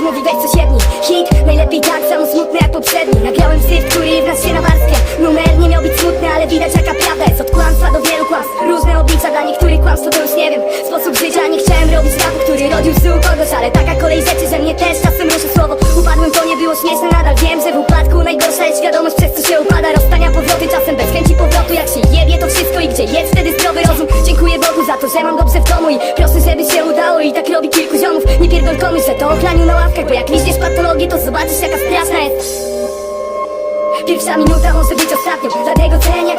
beat, mówi weź coś jedni Hit, najlepiej tak samo smutny jak poprzedni. Nagrałem syf, który w nas się nawarstwia Numer nie miał być smutny, ale widać jaka prawda jest. Od kłamstwa do wielu kłamstw. Różne oblicza dla niektórych kłamstw to już nie wiem. Sposób życia, nie chciałem robić rapu, który rodził z kogoś Ale taka kolej rzeczy, że mnie też czasem ruszy słowo. Upadłem, to nie było śmieszne, ławkach Bo jak liźniesz patologię, to zobaczysz jaka straszna jest. Pierwsza minuta może być ostatnią. Dlatego cenię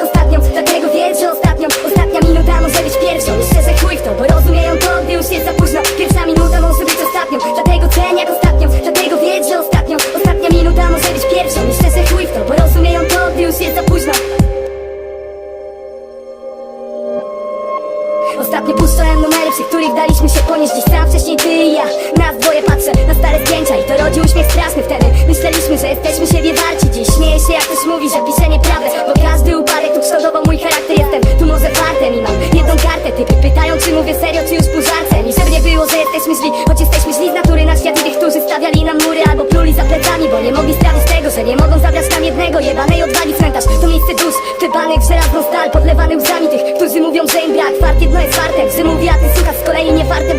Ostatnio puszczałem numery, przy których daliśmy się ponieść Dziś sam wcześniej ty i ja Nas dwoje patrzę na stare zdjęcia I to rodzi uśmiech straszny. Wtedy Myśleliśmy, że jesteśmy siebie warci. Dziś śmieję się jak ktoś mówi, że piszę nieprawdę Bo każdy upadek tu kształtował mój charakter. Jestem tu może fartem i mam jedną kartę. Typy pytają czy mówię serio, czy już pół żartem. I żeby nie było, że jesteśmy źli Choć jesteśmy źli z natury na świat i tych, którzy stawiali nam mury Albo pluli za plecami, bo nie mogli sprawić tego Że nie mogą zabrać nam jednego. Jebanej odwagi cmentarz To miejsce dusz, wklepanych w żelazną stal Podlewany łzami tych, którzy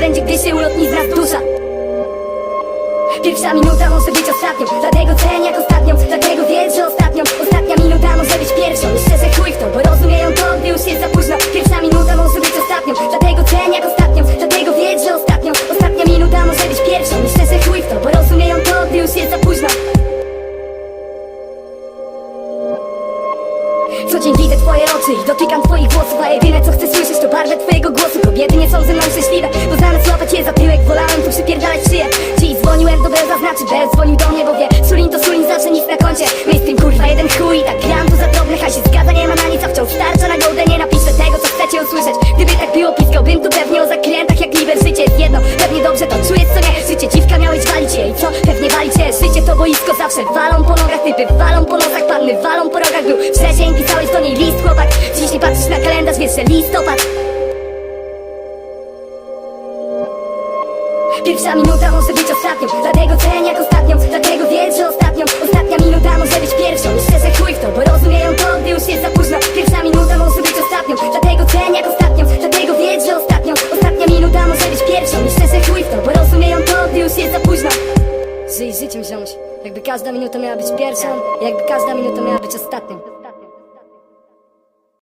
Będzie, gdy się ulotni z nas dusza. Pierwsza minuta może być ostatnią Dlatego cenię jak ostatnią Dlatego wiedz, że ostatnią. Ostatnia minuta może być oczy i dotykam twoich włosów A jedyne co chcę słyszeć to barwę twojego głosu. Kobiety nie są ze mną szczęśliwe Bo zamiast łapać je za tyłek wolałem tu przypierdalać szyję. Dziś dzwoniłem do Bel zaznaczy Bel dzwonił do mnie, bo wie Sulin to Sulin zawsze nic na koncie. Tym kurwa jeden chuj tak gram tu za drobnych A się zgadza nie ma na nic, a wciąż starcza na goldę Nie napiszę tego co chcecie usłyszeć. Gdyby tak było piskałbym tu pewnie o zakrętach jak liver Życie jest jedno, pewnie dobrze to czujesz co nie? Życie dziwka miałeś walić je i co? Boisko zawsze walą po nogach Typy walą po nosach, panny walą po rogach Był wrzesień, pisałeś do niej list chłopak. Dziś nie patrzysz na kalendarz, wiesz, że listopad. Pierwsza minuta może być ostatnią Dlatego cenię jak ostatnią Dlatego wiedz, że ostatnią. Ostatnia minuta może być pierwszą. I szczerze chuj w to, bo rozumieją Jakby każda minuta miała być pierwszą Jakby każda minuta miała być ostatnią